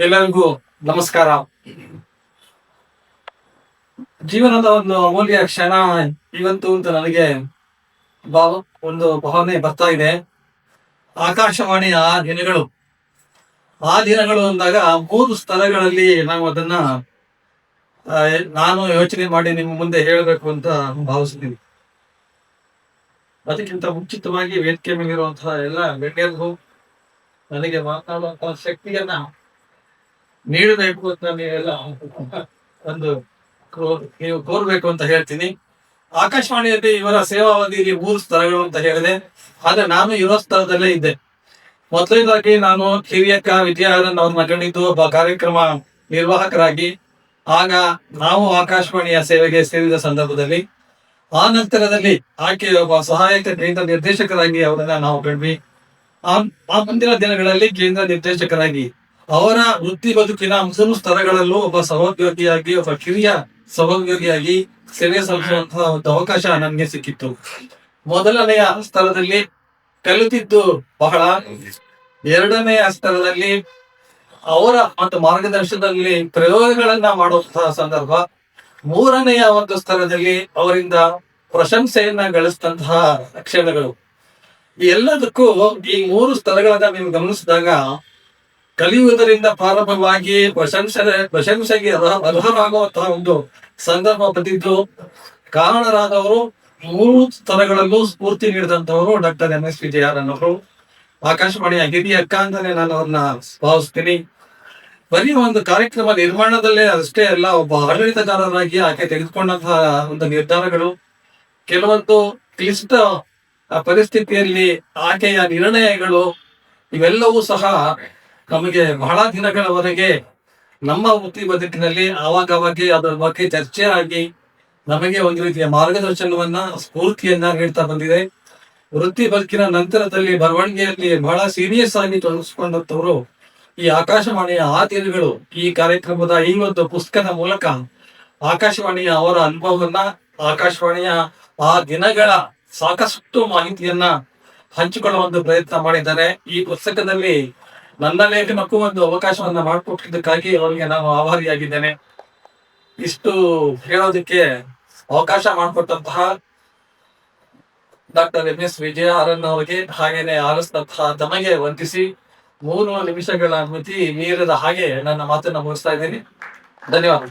ಎಲ್ಲರಿಗೂ ನಮಸ್ಕಾರ. ಜೀವನದ ಒಂದು ಅಮೂಲ್ಯ ಕ್ಷಣ ಇವತ್ತು ಅಂತ ನನಗೆ ಭಾವ ಒಂದು ಭಾವನೆ ಬರ್ತಾ ಇದೆ. ಆಕಾಶವಾಣಿಯ ದಿನಗಳು. ಆ ದಿನಗಳು ಅಂದಾಗ ಮೂರು ಸ್ಥಳಗಳಲ್ಲಿ ನಾವು ಅದನ್ನ ನಾನು ಯೋಚನೆ ಮಾಡಿ ನಿಮ್ಮ ಮುಂದೆ ಹೇಳಬೇಕು ಅಂತ ಭಾವಿಸ್ತೀನಿ. ಅದಕ್ಕಿಂತ ಮುಂಚಿತವಾಗಿ ವೇದಿಕೆ ಮೇಲಿರುವಂತಹ ಎಲ್ಲ ಗಣ್ಯರಿಗೂ ನನಗೆ ಮಾತನಾಡುವಂತಹ ಶಕ್ತಿಯನ್ನ ನೀಡಬೇಕು ಅಂತ ನೀವೆಲ್ಲ ಒಂದು ನೀವು ಕೋರ್ಬೇಕು ಅಂತ ಹೇಳ್ತೀನಿ. ಆಕಾಶವಾಣಿಯಲ್ಲಿ ಇವರ ಸೇವಾವಧಿಯಲ್ಲಿ ಮೂರು ಸ್ಥಳಗಳು ಅಂತ ಹೇಳಿದೆ. ಆದ್ರೆ ನಾನು ಇರೋ ಸ್ಥಳದಲ್ಲೇ ಇದ್ದೆ. ಮೊದಲನೇದಾಗಿ ನಾನು ಹಿರಿಯಕ್ಕ ವಿದ್ಯಾರನ್ ಅವ್ರನ್ನ ಕಂಡಿದ್ದು ಒಬ್ಬ ಕಾರ್ಯಕ್ರಮ ನಿರ್ವಾಹಕರಾಗಿ. ಆಗ ನಾವು ಆಕಾಶವಾಣಿಯ ಸೇವೆಗೆ ಸೇರಿದ ಸಂದರ್ಭದಲ್ಲಿ. ಆ ನಂತರದಲ್ಲಿ ಆಕೆ ಒಬ್ಬ ಸಹಾಯಕ ಕೇಂದ್ರ ನಿರ್ದೇಶಕರಾಗಿ ಅವರನ್ನ ನಾವು ಕಂಡ್ವಿ. ಆ ಮುಂದಿನ ದಿನಗಳಲ್ಲಿ ಕೇಂದ್ರ ನಿರ್ದೇಶಕರಾಗಿ ಅವರ ವೃತ್ತಿ ಬದುಕಿನ ಮುಸಲು ಸ್ಥಳಗಳಲ್ಲೂ ಒಬ್ಬ ಸಹೋದ್ಯೋಗಿಯಾಗಿ, ಒಬ್ಬ ಕಿರಿಯ ಸಹೋದ್ಯೋಗಿಯಾಗಿ ಸೇವೆ ಸಲ್ಲಿಸುವಂತಹ ಒಂದು ಅವಕಾಶ ನನಗೆ ಸಿಕ್ಕಿತ್ತು. ಮೊದಲನೆಯ ಸ್ಥಳದಲ್ಲಿ ಕಲಿತಿದ್ದು ಬಹಳ. ಎರಡನೆಯ ಸ್ಥಳದಲ್ಲಿ ಅವರ ಒಂದು ಮಾರ್ಗದರ್ಶನದಲ್ಲಿ ಪ್ರಯೋಗಗಳನ್ನ ಮಾಡುವಂತಹ ಸಂದರ್ಭ. ಮೂರನೆಯ ಒಂದು ಸ್ಥಳದಲ್ಲಿ ಅವರಿಂದ ಪ್ರಶಂಸೆಯನ್ನ ಗಳಿಸಿದಂತಹ ಕ್ಷಣಗಳು. ಎಲ್ಲದಕ್ಕೂ ಈ ಮೂರು ಸ್ಥಳಗಳನ್ನ ನೀವು ಗಮನಿಸಿದಾಗ ಕಲಿಯುವುದರಿಂದ ಪ್ರಾರಂಭವಾಗಿ ಪ್ರಶಂಸೆ, ಪ್ರಶಂಸೆಗೆ ಅರ್ಹ- ಅರ್ಹರಾಗುವಂತಹ ಒಂದು ಸಂದರ್ಭ ಬಂದಿದ್ದು. ಕಾರಣರಾದವರು ಮೂರು ಸ್ಥಳಗಳಲ್ಲೂ ಸ್ಫೂರ್ತಿ ನೀಡಿದಂತವರು ಡಾಕ್ಟರ್ ಎಂ ಎಸ್ ವಿಜಯರನ್ ಅವರು ಆಕಾಶವಾಣಿಯ ಹಿರಿಯ ಅಕ್ಕ ಅಂತಾನೆ ನಾನು ಅವ್ರನ್ನ ಭಾವಿಸ್ತೀನಿ ಬರೀ ಒಂದು ಕಾರ್ಯಕ್ರಮ ನಿರ್ಮಾಣದಲ್ಲೇ ಅಷ್ಟೇ ಅಲ್ಲ, ಒಬ್ಬ ಆಡಳಿತಗಾರರಾಗಿ ಆಕೆ ತೆಗೆದುಕೊಂಡಂತಹ ಒಂದು ನಿರ್ಧಾರಗಳು. ಕೆಲವೊಂದು ಕ್ಲಿಷ್ಟ ಪರಿಸ್ಥಿತಿಯಲ್ಲಿ ಆಕೆಯ ನಿರ್ಣಯಗಳು ಇವೆಲ್ಲವೂ ಸಹ ನಮಗೆ ಬಹಳ ದಿನಗಳವರೆಗೆ ನಮ್ಮ ವೃತ್ತಿ ಬದುಕಿನಲ್ಲಿ ಆವಾಗವಾಗೆ ಅದರ ಬಗ್ಗೆ ಚರ್ಚೆ ಆಗಿ ನಮಗೆ ಒಂದು ರೀತಿಯ ಮಾರ್ಗದರ್ಶನವನ್ನ, ಸ್ಫೂರ್ತಿಯನ್ನ ನೀಡ್ತಾ ಬಂದಿದೆ. ವೃತ್ತಿ ಬದುಕಿನ ನಂತರದಲ್ಲಿ ಬರವಣಿಗೆಯಲ್ಲಿ ಬಹಳ ಸೀರಿಯಸ್ ಆಗಿ ತೊಡಗಿಸಿಕೊಂಡಂತವರು ಈ ಆಕಾಶವಾಣಿಯ ಆ ದಿನಗಳು ಈ ಕಾರ್ಯಕ್ರಮದ ಈ ಒಂದು ಪುಸ್ತಕದ ಮೂಲಕ ಆಕಾಶವಾಣಿಯ ಅವರ ಅನುಭವವನ್ನ, ಆಕಾಶವಾಣಿಯ ಆ ದಿನಗಳ ಸಾಕಷ್ಟು ಮಾಹಿತಿಯನ್ನ ಹಂಚಿಕೊಳ್ಳುವ ಒಂದು ಪ್ರಯತ್ನ ಮಾಡಿದ್ದಾರೆ. ಈ ಪುಸ್ತಕದಲ್ಲಿ ನನ್ನ ಲೇಖನಕ್ಕೂ ಒಂದು ಅವಕಾಶವನ್ನ ಮಾಡಿಕೊಟ್ಟಿದ್ದಕ್ಕಾಗಿ ಅವರಿಗೆ ನಾನು ಆಭಾರಿಯಾಗಿದ್ದೇನೆ ಇಷ್ಟು ಹೇಳೋದಕ್ಕೆ ಅವಕಾಶ ಮಾಡಿಕೊಟ್ಟಂತಹ doctor M S Vijayaran ಅವರಿಗೆ ಹಾಗೇನೆ ಆರಿಸಿದಂತಹ ತಮಗೆ ವಂದಿಸಿ ಮೂರು ನಿಮಿಷಗಳ ಮಿತಿ ಮೀರಿದ ಹಾಗೆ ನನ್ನ ಮಾತನ್ನ ಮುಗಿಸ್ತಾ ಇದ್ದೀನಿ. ಧನ್ಯವಾದ